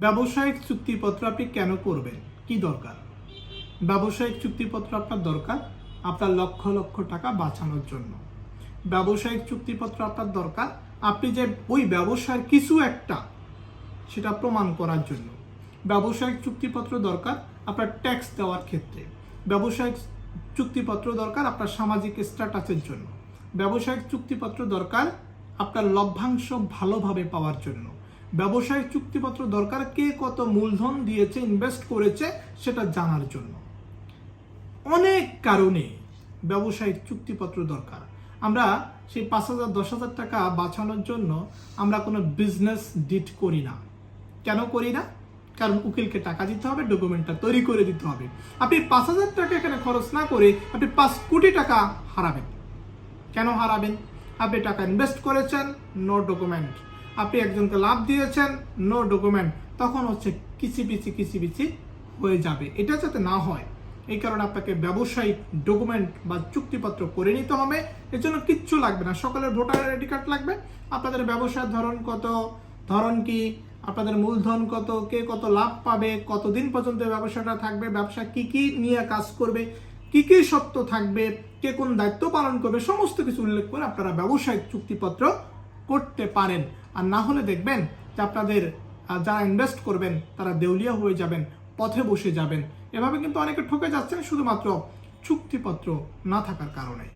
ব্যবসায়িক চুক্তিপত্র আপনি কেন করবেন? কি দরকার? ব্যবসায়িক চুক্তিপত্র আপনার দরকার আপনার লক্ষ লক্ষ টাকা বাঁচানোর জন্য। ব্যবসায়িক চুক্তিপত্র আপনার দরকার আপনি যে ওই ব্যবসার কিছু একটা সেটা প্রমাণ করার জন্য। ব্যবসায়িক চুক্তিপত্র দরকার আপনার ট্যাক্স দেওয়ার ক্ষেত্রে। ব্যবসায়িক চুক্তিপত্র দরকার আপনার সামাজিক স্ট্যাটাসের জন্য। ব্যবসায়িক চুক্তিপত্র দরকার আপনার লভ্যাংশ ভালোভাবে পাওয়ার জন্য। ব্যবসায়িক চুক্তিপত্র দরকার, কে কত মূলধন দিয়েছে ইনভেস্ট করেছে, সেটা জানার জন্য। অনেক কারণে ব্যবসায়িক চুক্তিপত্র দরকার। আমরা সেই পাঁচ হাজার, দশ হাজার টাকা বাঁচানোর জন্য আমরা কোনো বিজনেস ডিট করি না। কেন করি না? কারণ উকিলকে টাকা দিতে হবে ডকুমেন্টটা তৈরি করে দিতে হবে। আপনি পাঁচ হাজার টাকা এখানে খরচ না করে আপনি পাঁচ কোটি টাকা হারাবেন। কেন হারাবেন? আপনি টাকা ইনভেস্ট করেছেন নো ডকুমেন্ট আপনি একজনকে লাভ দিয়েছেন নো ডকুমেন্ট তখন হচ্ছে কিচিবিচি কিচিবিচি হয়ে যাবে। এটা যাতে না হয়, এই কারণে আপনাকে ব্যবসায়িক ডকুমেন্ট বা চুক্তিপত্র করে নিতে হবে। এর জন্য কিচ্ছু লাগবে না, সকলের ভোটার আইডি কার্ড লাগবে। আপনাদের ব্যবসার ধরন কত, ধরন কি, আপনাদের মূলধন কত, কে কত লাভ পাবে, কতদিন পর্যন্ত ব্যবসাটা থাকবে, ব্যবসা কি কি নিয়ে কাজ করবে, কি কি সত্য থাকবে, কে কোন দায়িত্ব পালন করবে, সমস্ত কিছু উল্লেখ করে আপনারা ব্যবসায়িক চুক্তিপত্র করতে পারেন। আর না হলে দেখবেন যে আপনাদের যারা ইনভেস্ট করবেন, তারা দেউলিয়া হয়ে যাবেন, পথে বসে যাবেন। এভাবে কিন্তু অনেকে ঠকে যাচ্ছেন শুধুমাত্র চুক্তিপত্র না থাকার কারণে।